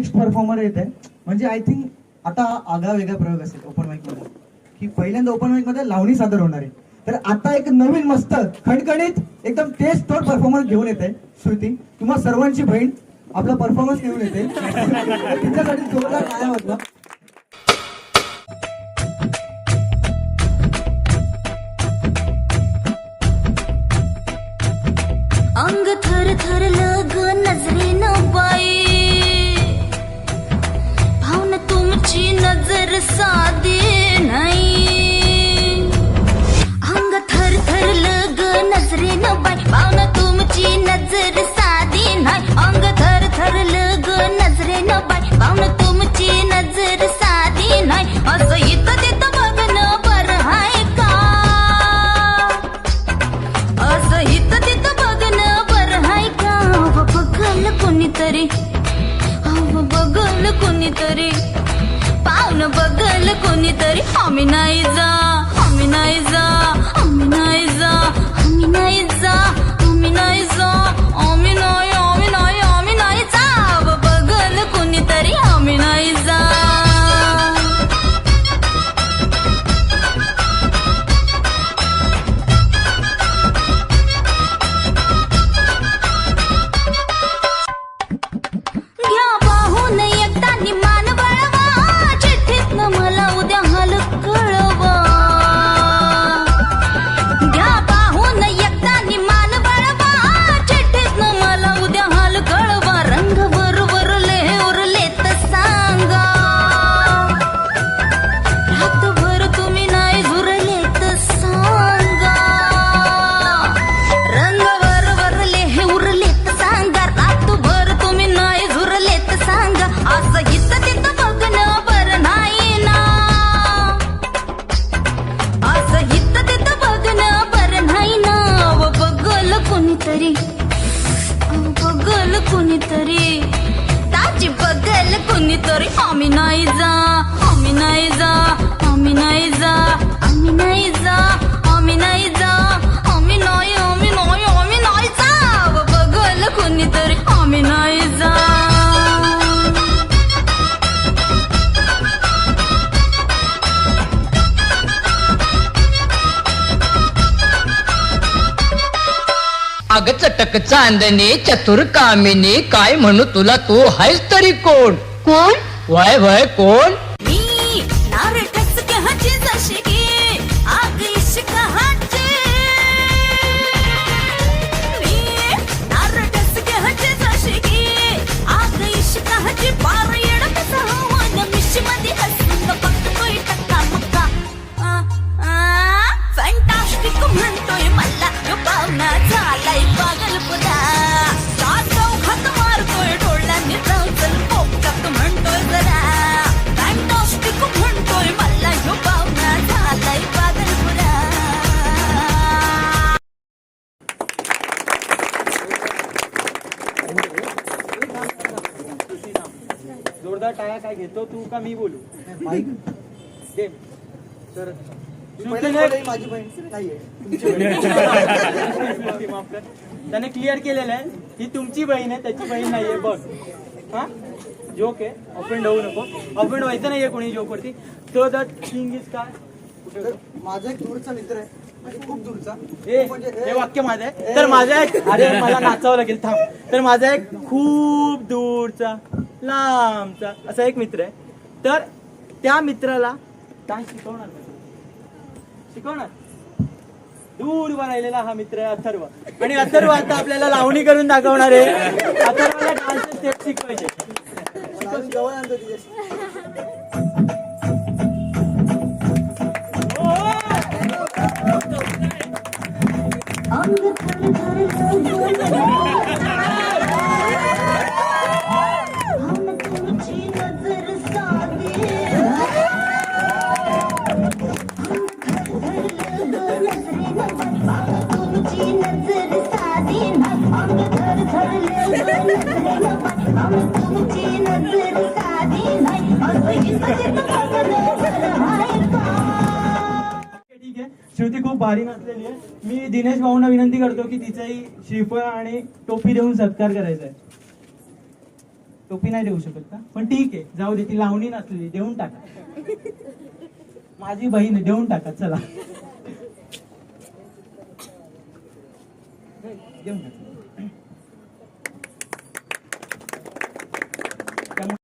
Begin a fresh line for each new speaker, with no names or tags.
Next performer येत आहे म्हणजे आय थिंक आता आगळा वेगळा प्रयोग असेल ओपन माईकमध्ये. की पहिल्यांदा ओपन माईकमध्ये लावणी सादर होणार आहे. तर आता एक नवीन मस्त खणखणीत एकदम टेस्ट तोड परफॉर्मन्स घेऊन येते श्रुती. तुम्हा सर्वांची बहीण आपला परफॉर्मन्स घेऊन येते. तिच्यासाठी जोरदार काय म्हटलं
साधी नाही. अंग थर थर लग नजरेनं बाई. भावना तुमची नजर साधी नाही. अंग थर थर ग नजरेनं बाई. भावना तुमची नजर साधी नाही. असं इथं तिथं बघणं बरं हाय का? असं इथं तिथं बघणं बरं हाय का? बघल कोणीतरी. अव बघल कोणीतरी. पाहुणं बघल कोणीतरी. आम्ही नाही जा आम्ही नाही जा. नाही जा आम्ही नाही जा आम्ही नाही जा आम्ही नाही जा आम्ही नाही जा आम्ही नाही आम्ही नाही आम्ही नाही जा अव बघल कोणीतरी आम्ही नाही जा.
अग चटक चांदणे चतुर कामिनी काय म्हणू तुला तू हायस तरी कोण?
कोण?
वय वय कोण?
मी नारळ ठसक्याची जशी की आग इश्काची मी नारळ ठसक्याची जशी की आग इश्काची पार येड कसा हवन हसून बघतोय टक्का मक्का. फॅन्टास्टिक म्हणतोय मला ह्यो पाहुणा झालाय पागल पुरा.
जोरदार टाळ्या काय घेतो तू का मी बोलू? दे तर
माझी बहीण नाहीये.
माफ कर. त्याने क्लिअर केलेलं आहे ही तुमची बहीण आहे त्याची बहीण नाहीये बघ. हा? जोक आहे. ऑफेंड होऊ नको. ऑफेंड व्हायचं नाहीये कोणी जोक वरती. तो द थिंग इज काय? कुठे
तर? माझा एक दूरचा मित्र आहे.
हे हे वाक्य माझं आहे. तर माझा एक अरे मला नाचावं लागेल थांब. तर माझा एक खूप दूरचा लांबचा असा एक मित्र आहे. तर त्या मित्राला काय शिकवणार शिकवणार? दूर राहिलेला हा मित्र आहे अथर्व. आणि अथर्व आता आपल्याला लावणी करून दाखवणार आहे. अथर्वला डान्स स्टेप शिकवायचे.
जवळ आणतो तिच्याशी.
बघणं
भारी नसलेली. आहे मी दिनेश भाऊंना विनंती करतो की तिचाही श्रीफळ आणि टोपी देऊन सत्कार करायचा आहे. टोपी नाही देऊ शकत का? पण ठीक आहे. जाऊ दे ती लावणी नसलेली. देऊन टाका. माझी बहीण आहे. देऊन टाका. चला. देऊन टाका.